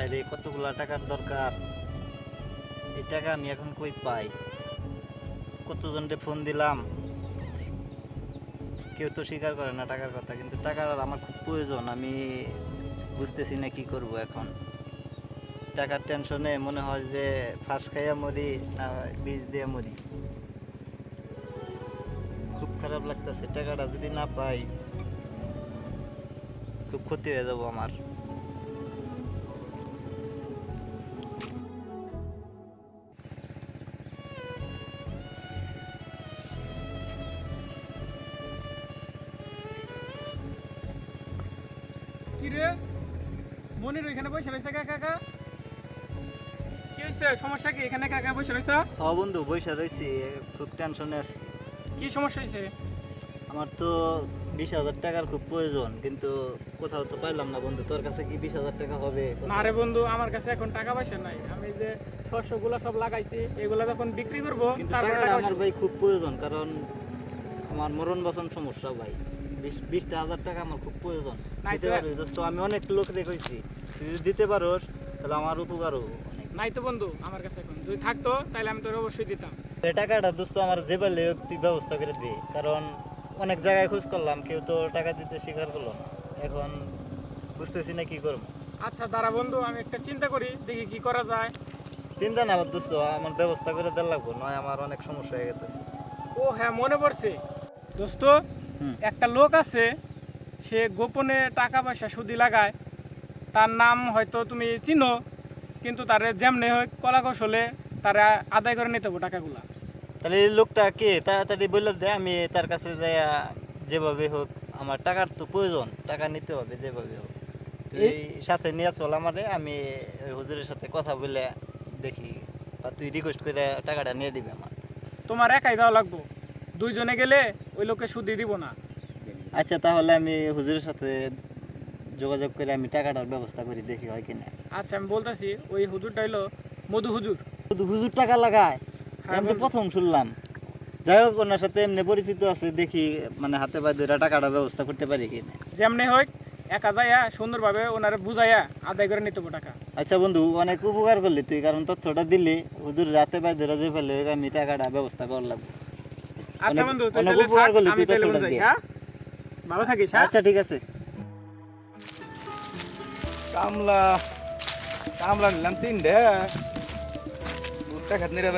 আরে, কতগুলা টাকার দরকার? এই টাকা আমি এখন কই পাই? কতজনকে ফোন দিলাম? কেউ তো স্বীকার করে না টাকার কথা, কিন্তু টাকার আমার খুব প্রয়োজন, আমি বুঝতেছি না কি করব এখন। টাকার টেনশনে মনে হয় যে ফাঁস খাইয়া মরি, না বীজ দিয়ে মরি। খুব খারাপ লাগতেছে, টাকাটা যদি না পাই, খুব ক্ষতি হয়ে যাব আমার। কি রে মনির ওইখানে বসে রয়েছে কাকা কাকা? কি হয়েছে? সমস্যা কি? এখানে কাকা বসে রয়েছে? হ বন্ধু বৈশা রয়েছি। খুব টেনশনে আছি। কি সমস্যা হয়েছে? আমার তো বিশ হাজার টাকার খুব প্রয়োজন কিন্তু কোথাও তো পাইলাম না বন্ধু। তোর কাছে কি বিশ হাজার টাকা হবে? না রে বন্ধু আমার কাছে এখন টাকা পয়সা নাই। আমি যে শস্যগুলো সব লাগাইছি এগুলো যখন বিক্রি করব আমার ভাই খুব প্রয়োজন কারণ আমার মরণ বসন সমস্যা ভাই। বিশ বিশটা হাজার টাকা আমার খুব প্রয়োজন। নাই দিতে তো- পারবি দোস্ত আমি অনেক লোক রেখেছি তুই যদি দিতে পারোস তাহলে আমার উপকারও অনেক নাই তো বন্ধু আমার কাছে এখন। যদি থাকতো তাহলে আমি তোর অবশ্যই দিতাম। এই টাকাটা দোস্ত আমার যে পারলে তুই ব্যবস্থা করে দে। কারণ অনেক জায়গায় খোঁজ করলাম কেউ তো টাকা দিতে স্বীকার করল এখন বুঝতেছি না কি করব। আচ্ছা দাঁড়া বন্ধু আমি একটা চিন্তা করি দেখি কি করা যায়। চিন্তা না আমার দোস্ত আমার ব্যবস্থা করে দেওয়া লাগবো নয় আমার অনেক সমস্যা হয়ে গেছে। ও হ্যাঁ মনে পড়ছে। দোস্ত। একটা লোক আছে সে গোপনে টাকা পয়সা সুদি লাগায়। তার নাম হয়তো তুমি চিনো কিন্তু তারে যেমনি হোক কলা কৌশলে তারা আদায় করে নিতে হবে টাকাগুলা। তাহলে এই লোকটা কে? তাড়াতাড়ি বলে দে আমি তার কাছে যাই যেভাবে হোক আমার টাকার তো প্রয়োজন টাকা নিতে হবে যেভাবে হোক। তুই সাথে নিয়ে চল আমারে আমি ওই হুজুরের সাথে কথা বলে দেখি বা তুই রিকোয়েস্ট করে টাকাটা নিয়ে দিবি আমার। তোমার একাই যাওয়া লাগবো। দুইজনে গেলে ওই লোকে সুদি দিব না। আচ্ছা তাহলে আমি হুজুরের সাথে যোগাযোগ করে আমি টাকাটার ব্যবস্থা করি দেখি হয় কিনা। আচ্ছা আমি বলতাছি ওই হুজুরটা হইল মধু হুজুর। মধু হুজুর টাকা লাগায়? হ্যাঁ, আমি তো প্রথম শুনলাম। যাই হোক ওনার সাথে এমনি পরিচিত আছে দেখি মানে হাতে পায়ে ধরে টাকাটা ব্যবস্থা করতে পারি কিনা। যেমনি হোক একা যাইয়া সুন্দরভাবে ওনারে বুঝাইয়া আদায় করে নিতে হবে টাকা। আচ্ছা বন্ধু অনেক উপকার করলি তুই কারণ তথ্যটা দিলি। হুজুর রাতে পায়ে ধরে যে ফেলে আমি টাকাটা ব্যবস্থা করার লাগবে আচ্ছা বন্ধু তাহলে উপকার করলি তুই যাই হ্যাঁ? ভালো থাকিস হ্যাঁ? আচ্ছা ঠিক আছে। কামলা কামলা নিলাম তিনটে।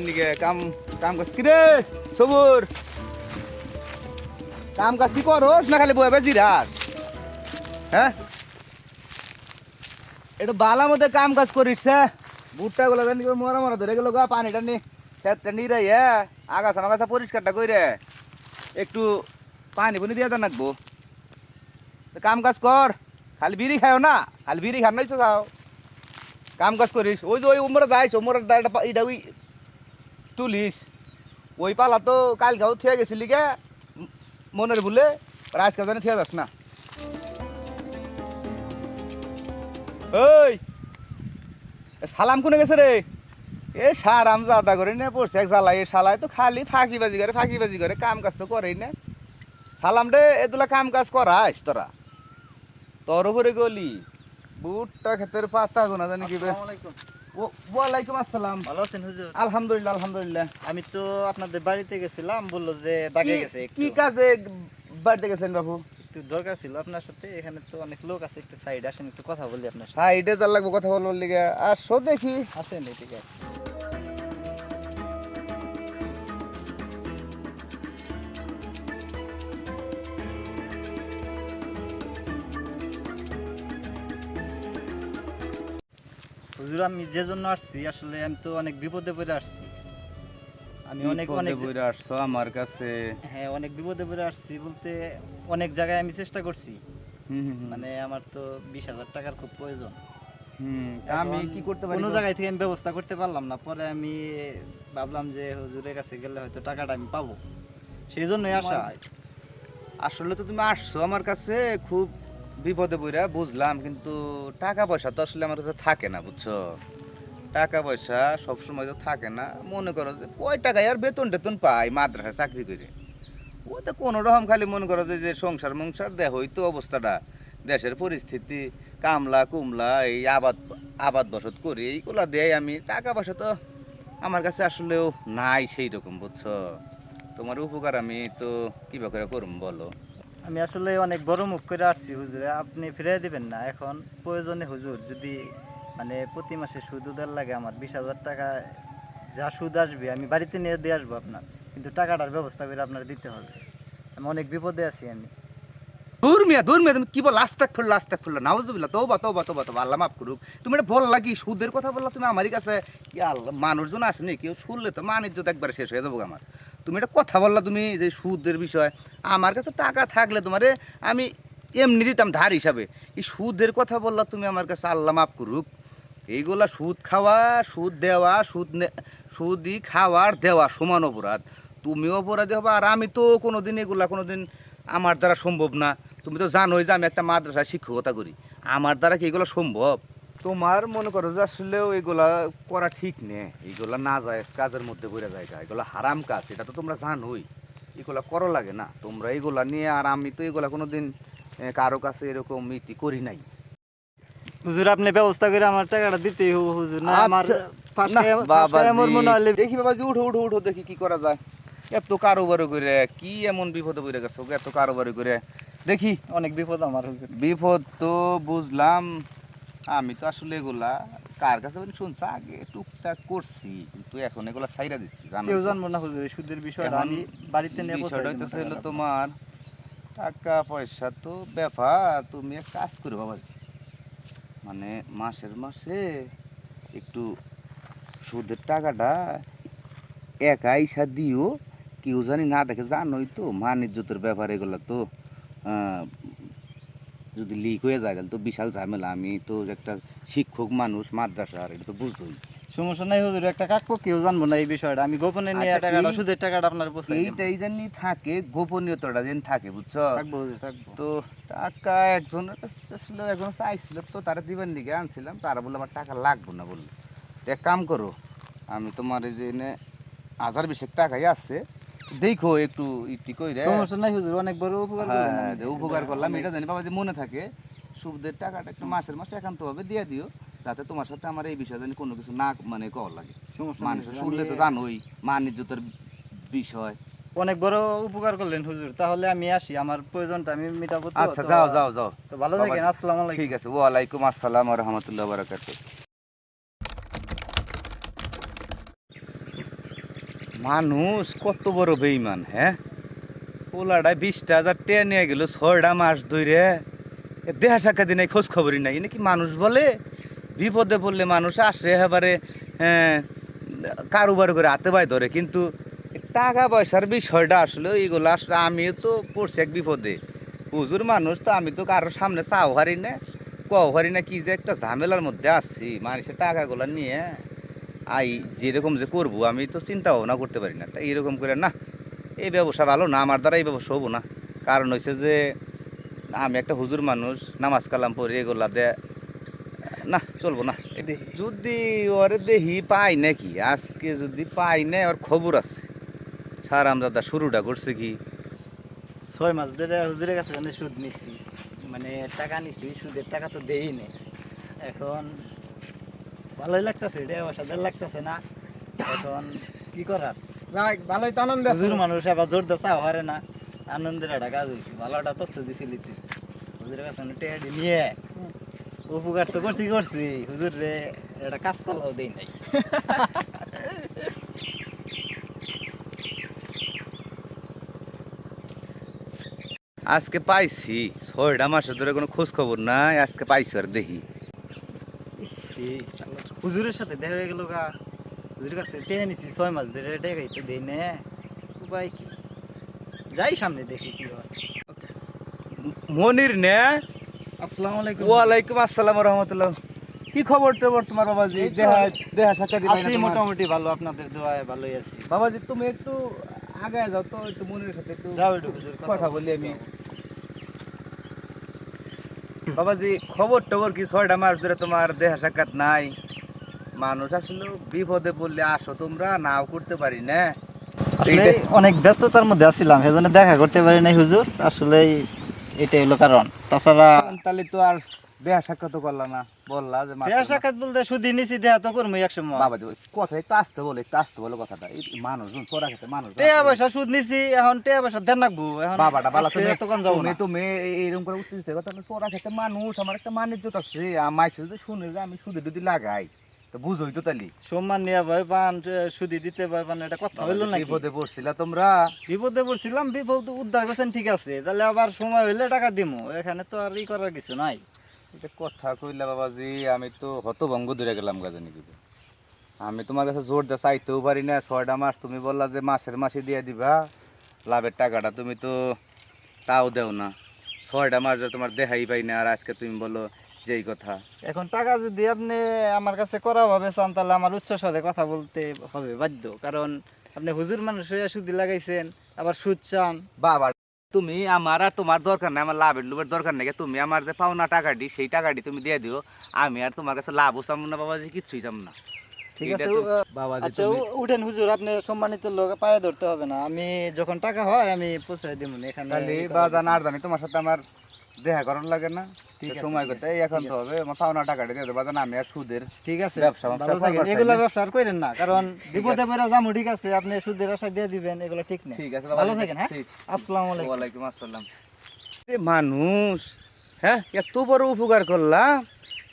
নিগে কাম কাম কাজ কি রে? সবুর। কাম কাজ কি করস না খালি বয়ে হ্যাঁ? এটা বালা মধ্যে কাম কাজ করিস হ্যাঁ? বুটটা গুলো জানি মরা মরা ধরে গেল গা পানিটা নি। খেতটা নিরাই হ্যাঁ আগাছা মাগাছা পরিষ্কারটা কইরে একটু পানি পুনি দিয়ে জানাকবো কাম কাজ কর, খালি বিড়ি খাও না, খালি বিড়ি খান নাই খাও কাম কাজ করিস, ওই যে ওই উমরা যাইস উমরা দাঁড়া এটা ওই তুলিস। ওই পালা তো কাল খাও থিয়ে গেছিলি গে, মনের ভুলে রাজ কাজ জানি থিয়ে যাস না। ওই সালাম কোনে গেছে রে? এ সার সারাম জাদা করে নে পড়ছে এক জ্বালাই শালায় তো খালি ফাঁকি বাজি করে ফাঁকি বাজি করে কাম কাজ তো করেই না। সালাম রে এগুলা কাম কাজ করাস তোরা। তোর উপরে গলি বুটটা ক্ষেতের পাতা গোনা জানি কি আলাইকুম। ওয়ালাইকুম আসসালাম। ভালো আছেন হুজুর? আলহামদুলিল্লাহ আলহামদুলিল্লাহ। আমি তো আপনাদের বাড়িতে গেছিলাম বলল যে ডাকে কি- গেছে কি কাজে বাড়িতে গেছেন বাবু? একটু দরকার ছিল আপনার সাথে এখানে তো অনেক লোক আছে একটু সাইড আসেন একটু কথা বলি আপনার সাথে। সাইডে যার লাগবো কথা বলবার লিগে আসো দেখি। আসেন ঠিক হুজুর আমি যে জন্য আসছি আসলে আমি তো অনেক বিপদে পড়ে আসছি। আমি অনেক অনেক বিপদে পইড়া আসছো আমার কাছে। হ্যাঁ অনেক বিপদে পড়ে আসছি বলতে অনেক জায়গায় আমি চেষ্টা করছি। মানে আমার তো বিশ হাজার টাকার খুব প্রয়োজন। আমি কি করতে পারি কোনো? জায়গায় থেকে আমি ব্যবস্থা করতে পারলাম না। পরে আমি ভাবলাম যে হুজুরের কাছে গেলে হয়তো টাকাটা আমি পাবো। সেই জন্যই আসা আসলে তো তুমি আসছো আমার কাছে খুব বিপদে পড়া, বুঝলাম, কিন্তু টাকা পয়সা তো আসলে আমার কাছে থাকে না, বুঝছ? টাকা পয়সা সব সময় তো থাকে না। মনে করো যে কয় টাকায় আর বেতন টেতন পাই মাদ্রাসায় চাকরি করে। ও তো কোনো রকম খালি মনে করো যে সংসার মংসার দেখো তো অবস্থাটা। দেশের পরিস্থিতি, কামলা, কুমলা, এই আবাদ আবাদ বসত করি, এইগুলা দেয় আমি। টাকা পয়সা তো আমার কাছে আসলেও নাই সেই রকম বুঝছ? তোমার উপকার আমি তো কিবা করে করুম, বলো। আমি আসলে অনেক বড় মুখ করে আসছি, হুজুরে। আপনি ফিরিয়ে দিবেন না। এখন প্রয়োজনে হুজুর, যদি মানে প্রতি মাসে সুদ উদার লাগে আমার, বিশ হাজার টাকা যা সুদ আসবে, আমি বাড়িতে নিয়ে দিয়ে আসব আপনার। কিন্তু টাকাটার ব্যবস্থা করে আপনার দিতে হবে। আমি অনেক বিপদে আছি আমি। দূর মিয়া তুমি কি বল লাস্টাক ফুল লাস্টাক ফুল নাউজুবিল্লাহ তওবা তওবা তওবা তওবা, আল্লাহ মাফ করুক। তুমি এটা বললা কি, সুদের কথা বললা তুমি আমারই কাছে? আল্লাহ, মানুষজন আসেনি, কেউ শুনলে তো মান ইজ্জত একবার শেষ হয়ে যাব আমার। তুমি এটা কথা বললা তুমি যে সুদের বিষয়, আমার কাছে টাকা থাকলে তোমারে আমি এমনি দিতাম ধার হিসাবে। এই সুদের কথা বললা তুমি আমার কাছে আল্লাহ মাফ করুক। এইগুলা সুদ খাওয়া, সুদ দেওয়া, সুদ সুদই খাওয়ার দেওয়া সমান অপরাধ। তুমিও অপরাধী হবে আর আমি তো কোনোদিন এগুলা কোনোদিন আমার দ্বারা সম্ভব না। তুমি তো জানোই যে আমি একটা মাদ্রাসায় শিক্ষকতা করি। আমার দ্বারা কি এগুলো সম্ভব? তোমার মনে করো যে আসলেও এগুলা করা ঠিক নে। এগুলা না যায় কাজের মধ্যে পড়ে যায় এগুলো হারাম কাজ এটা তো তোমরা জানোই। এগুলা করো লাগে না। তোমরা এগুলা নিয়ে আর আমি তো এগুলা কোনোদিন এ, কারও কাছে এরকম ইতি করি নাই। হুজুর আপনি ব্যবস্থা করে আমার টাকাটা দিতেই হবে হুজুর। না আমার আচ্ছা, আমার দেখি বাবাজি উঠো উঠো উঠো দেখি কি করা যায়। এত কারোবার করে কি এমন বিপদে পড়ে গেছো এত কারোবার করে। দেখি। অনেক বিপদ আমার হুজুর। বিপদ তো বুঝলাম। আমি তো আসলে এগুলা কার কাছে শুনছি? আগে টুকটাক করছি কিন্তু এখন এগুলা ছাইরা দিচ্ছি কেউ জানব না হুজুর সুদের বিষয়টা এখন আমি বাড়িতে নিয়ে বিষয়টা হইতেছে হলো তোমার টাকা পয়সা তো ব্যাপার তুমি এক কাজ করো বাবাজি। মানে মাসের মাসে একটু সুদের টাকাটা একা ইসা দিও কেউ জানি না দেখে জানোই তো মান ইজ্জতের ব্যাপার এগুলো তো। যদি লিক হয়ে যায় তাহলে তো বিশাল ঝামেলা। আমি তো একটা শিক্ষক মানুষ মাদ্রাসার এটা তো বুঝোই সমস্যা নাই হুজুর একটা কাকপো কেউ জানব না এই বিষয়টা। আমি গোপনে নিয়ে আচ্ছা, টাকাটা এই- সুদের টাকাটা আপনার পৌঁছাই দেবো। এইটাই জানি থাকে গোপনীয়তাটা যেন থাকে বুঝছ? থাকব হুজুর থাকব। তো টাকা একজনের কাছে ছিল একজন চাইছিল তো তারা দিবেন দিকে আনছিলাম তারা বলল আমার টাকা লাগবে না বলল। তো এক কাম করো আমি তোমার এই যে এনে হাজার বিশেক টাকাই আছে দেখো একটু ইটি কইরে। সমস্যা নাই হুজুর অনেক বড় উপকার হ্যাঁ। উপকার করলাম। এটা জানি বাবা যে মনে থাকে সুদের টাকাটা একটু মাসের মাসে একান্তভাবে দিয়ে দিও যাতে তোমার সাথে আমার এই বিষয়ে জানি কোনো কিছু না মানে কল লাগে। মানুষ শুনলে তো জানোই মান ইজ্জতের বিষয়। অনেক বড় উপকার করলেন হুজুর। তাহলে আমি আসি আমার প্রয়োজনটা আমি মিটাবো তো আচ্ছা যাও যাও যাও। তো ভালো থাকেন আসসালামু আলাইকুম। ঠিক আছে ওয়ালাইকুম আসসালাম রহমতুল্লাহ বারাকাত মানুষ কত বড় বেইমান হ্যাঁ? পোলাটা বিশটা হাজার টেয়া নিয়ে গেল ছয়টা মাস ধরে দেহা সাক্ষাৎ নাই খোঁজ খবরই নাই নাকি মানুষ বলে? বিপদে পড়লে মানুষ আসে এবারে হ্যাঁ, কারোবার করে হাতে বাই ধরে। কিন্তু টাকা পয়সার বিষয়টা আসলে এইগুলো আসলে আমিও তো পড়ছি এক বিপদে। হুজুর মানুষ তো আমি তো কারোর সামনে চাও হারি না কও হারি না কি যে একটা ঝামেলার মধ্যে আছি। মানুষের টাকাগুলো নিয়ে। আই, যেরকম যে করব, আমি তো চিন্তা ভাবনা করতে পারি না। এরকম করে না, এই ব্যবসা ভালো না, আমার দ্বারা এই ব্যবসা হব না। কারণ হয়েছে যে, আমি একটা হুজুর মানুষ, নামাজ কালাম পড়ি, এগুলা দে, না, চলবো না। যদি ওরে দেহি পাই নাকি, আজকে যদি পাই না ওর খবর আছে। স্যার আমরা শুরুটা করছে কি? ছয় মাস ধরে হুজুরের কাছে মানে সুদ নিছি। মানে টাকা নিছি, সুদের টাকা তো দেই নেই। এখন ভালোই লাগতেছে দেড় সাদের লাগতেছে না? এখন কি করার? যাক, ভালোই তো আনন্দ আছে। হুজুর মানুষ আবার জোর দা চাও হারে না। আনন্দের একটা কাজ হয়েছে ভালো একটা তথ্য দিছিল হুজুরের কাছে টেহাডি নিয়ে উপকার তো করছি করছি। হুজুর রে একটা কাজ করলেও দেই নাই। আজকে পাইছি ছয়টা মাসে ধরে কোনো খোঁজ খবর নাই আজকে পাইছি আর দেখি। হুজুরের সাথে দেখা হয়ে গেল গা। হুজুরের কাছে টেনে নিছি ছয় মাস ধরে টেকাই তো দেই নে। উপায় কি? যাই সামনে দেখি কি হয়। মনির নে। আসসালামু আলাইকুম। ওয়ালাইকুম আসসালাম রহমতুল্লাহ কি খবর টবর তোমার বাবাজি? দেহা দেহা সাক্ষাৎ আছি মোটামুটি ভালো আপনাদের দোয়ায় ভালোই আছি। বাবাজি তুমি একটু আগে যাও তো একটু মনির সাথে একটু যাও একটু কথা বলি আমি। বাবাজি খবর টবর কি? ছয়টা মাস ধরে তোমার দেহা সাক্ষাৎ নাই। মানুষ আসলে বিপদে পড়লে আসো তোমরা নাও করতে পারি না? আসলে অনেক ব্যস্ততার মধ্যে আছিলাম সেজন্য দেখা করতে পারি নাই হুজুর। আসলে এটাই হলো কারণ। তাছাড়া তাহলে তো আর দেহা সাক্ষাৎ করলা না বললা যে দেয়া সাক্ষাৎ বলতে সুদি নিছি দেয়া তো করব এক সময়। বাবা যে কথা একটু আসতে বলে একটু আসতে বলে কথাটা। মানুষ চোরা খেতে মানুষ টেয়া পয়সা সুদ নিছি এখন টেয়া পয়সা দেন রাখব এখন বাবাটা বালা তুমি এতক্ষণ যাব না। তুমি এই- এইরকম করে উত্তেজিত কথা চোরা খেতে মানুষ আমার একটা মানিজ্যত আছে। আমার যদি শুনে যে আমি সুদি যদি লাগাই। তো বুঝোই তো তালি সম্মান নিয়ে ভয় পান সুদি দিতে ভয় পান এটা কথা হইল না বিপদে পড়ছিলা তোমরা? বিপদে পড়ছিলাম বিপদ উদ্ধার করছেন ঠিক আছে। তাহলে আবার সময় হইলে টাকা দিমু। এখানে তো আর ই করার কিছু নাই। এটা কথা কইলা বাবাজি আমি তো হতভঙ্গ ধরে গেলাম গাছে নাকি আমি তোমার কাছে জোর দিয়ে চাইতেও পারি না ছয়টা মাস তুমি বললা যে মাসের মাসে দিয়ে দিবা। লাভের টাকাটা তুমি তো তাও দেও না। ছয়টা মাস তোমার দেখাই পাই না আর আজকে তুমি বলো যেই কথা। এখন টাকা যদি আপনি আমার কাছে করা ভাবে চান তাহলে আমার উচ্চস্বরে কথা বলতে হবে বাধ্য। কারণ আপনি হুজুর মানুষ হয়ে সুদি লাগাইছেন আবার সুদ চান। বাবা তুমি আমার আর তোমার দরকার নাই আমার লাভের লোভের দরকার নেই। তুমি আমার যে পাওনা টাকাটি সেই টাকাটি তুমি দিয়ে দিও। আমি আর তোমার কাছে লাভও চাম না বাবাজি কিচ্ছুই চাম না। ঠিক আছে উ- আচ্ছা উঠেন হুজুর আপনি সম্মানিত লোক পায়ে ধরতে হবে না। আমি যখন টাকা হয় আমি পৌঁছাই দিব এখানে। বাজান আর জানি তোমার সাথে আমার দেখা করার লাগে না ঠিক সময় করতে এখন তো হবে আমার পাওনা টাকাটা দিয়ে দেবো আমি আর সুদের ঠিক আছে ব্যবসা, ভালো থাকেন। এগুলা। ব্যবসা আর করেন না কারণ বিপদে পড়ে যাব ঠিক আছে আপনি সুদের আশা দিয়ে দিবেন এগুলো ঠিক ঠিক আছে ভালো থাকেন হ্যাঁ? আসসালামু আলাইকুম। ওয়ালাইকুম আসসালাম। মানুষ হ্যাঁ এত বড় উপকার করলাম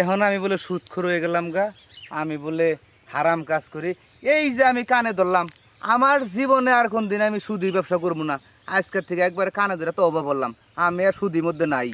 এখন আমি বলে সুদ সুদখোর হয়ে গেলাম গা আমি বলে হারাম কাজ করি। এই যে আমি কানে ধরলাম আমার জীবনে আর কোন দিন আমি সুদি ব্যবসা করব না আজকের থেকে একবার কানে ধরে তো অভাব বললাম আমি আর সুদির মধ্যে নাই।